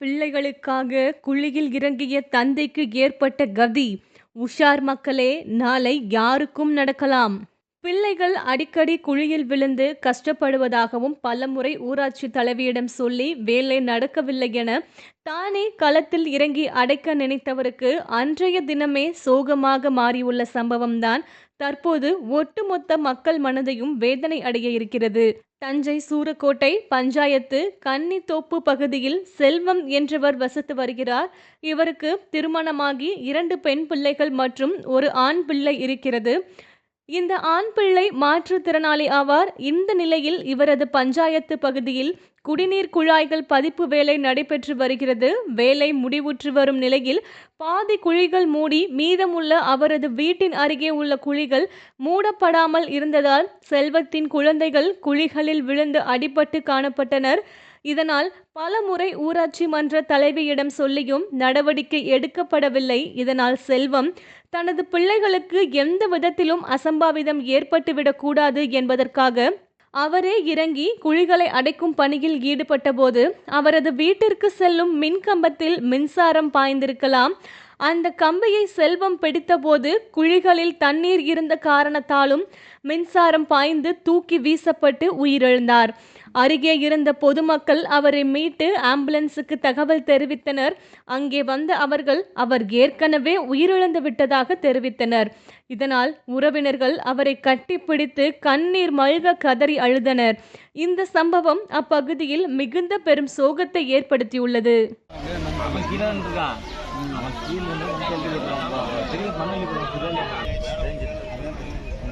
பிள்ளைகளுக்காக குழியில் இறங்கிய தந்தைக்கு ஏற்பட்ட கதி. உஷார் மக்களே நாளை யாருக்கும் நடக்கலாம். பிள்ளைகள் அடிக்கடி குழியில் விழுந்து கஷ்டப்படுவதாகவும் பலமுறை ஊராட்சி தலைவியிடம் சொல்லி வேலை நடக்கவில்லை என தானே களத்தில் இறங்கி அடைக்க நினைத்தவருக்கு அன்றைய தினமே சோகமாக மாறியுள்ள சம்பவம்தான் தற்போது ஒட்டுமொத்த மக்கள் மனதையும் வேதனை அடைய இருக்கிறது. தஞ்சை சூரக்கோட்டை பஞ்சாயத்து கன்னித்தோப்பு பகுதியில் செல்வம் என்றவர் வசித்து வருகிறார். இவருக்கு திருமணமாகி இரண்டு பெண் பிள்ளைகள் மற்றும் ஒரு ஆண் பிள்ளை இருக்கிறது. இந்த ஆண் பிள்ளை மாற்றுத்திறனாளி ஆவார். இந்த நிலையில் இவரது பஞ்சாயத்து பகுதியில் குடிநீர் குழாய்கள் பதிப்பு வேலை நடைபெற்று வருகிறது. வேலை முடிவுற்று வரும் நிலையில் பாதி குழிகள் மூடி மீதமுள்ள அவரது வீட்டின் அருகே உள்ள குழிகள் மூடப்படாமல் இருந்ததால் செல்வத்தின் குழந்தைகள் குழிகளில் விழுந்து அடிபட்டு காணப்பட்டனர். இதனால் பல முறை ஊராட்சி மன்ற தலைவியிடம் சொல்லியும் நடவடிக்கை எடுக்கப்படவில்லை. இதனால் செல்வம் தனது பிள்ளைகளுக்கு எந்த விதத்திலும் அசம்பாவிதம் ஏற்பட்டுவிடக்கூடாது என்பதற்காக அவரே இறங்கி குழிகளை அடைக்கும் பணியில் ஈடுபட்டபோது அவரது வீட்டிற்கு செல்லும் மின் கம்பத்தில் மின்சாரம் பாய்ந்திருக்கலாம். அந்த கம்பியை செல்வம் பிடித்தபோது குழிகளில் தண்ணீர் இருந்த காரணத்தாலும் மின்சாரம் பாய்ந்து தூக்கி வீசப்பட்டு உயிரிழந்தார். அருகே இருந்த பொதுமக்கள் அவரை மீட்டு ஆம்புலன்ஸுக்கு தகவல் தெரிவித்தனர். அங்கே வந்த அவர்கள் அவர் ஏற்கனவே உயிரிழந்து விட்டதாக தெரிவித்தனர். இதனால் உறவினர்கள் அவரை கட்டிப்பிடித்து கண்ணீர் மல்க கதறி அழுதனர். இந்த சம்பவம் அப்பகுதியில் மிகுந்த பெரும் சோகத்தை ஏற்படுத்தியுள்ளது.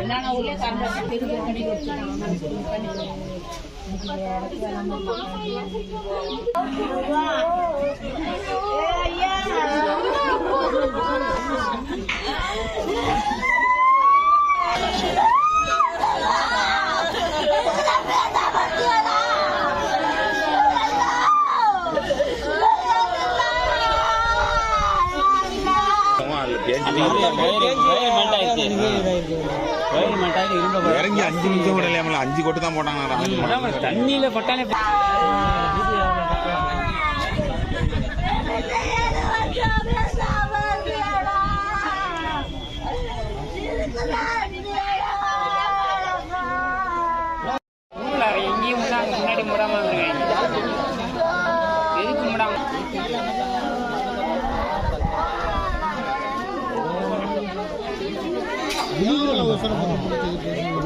என்னென்ன ஊர்லயே கரண்ட் பெரிய பண்ணி இறங்கி அஞ்சு நிமிஷம் கூட இல்லையாமல அஞ்சு கொட்டு தான் போட்டாங்க தண்ணியில பட்டாலே No, no, no, no, no, no, no, no, no,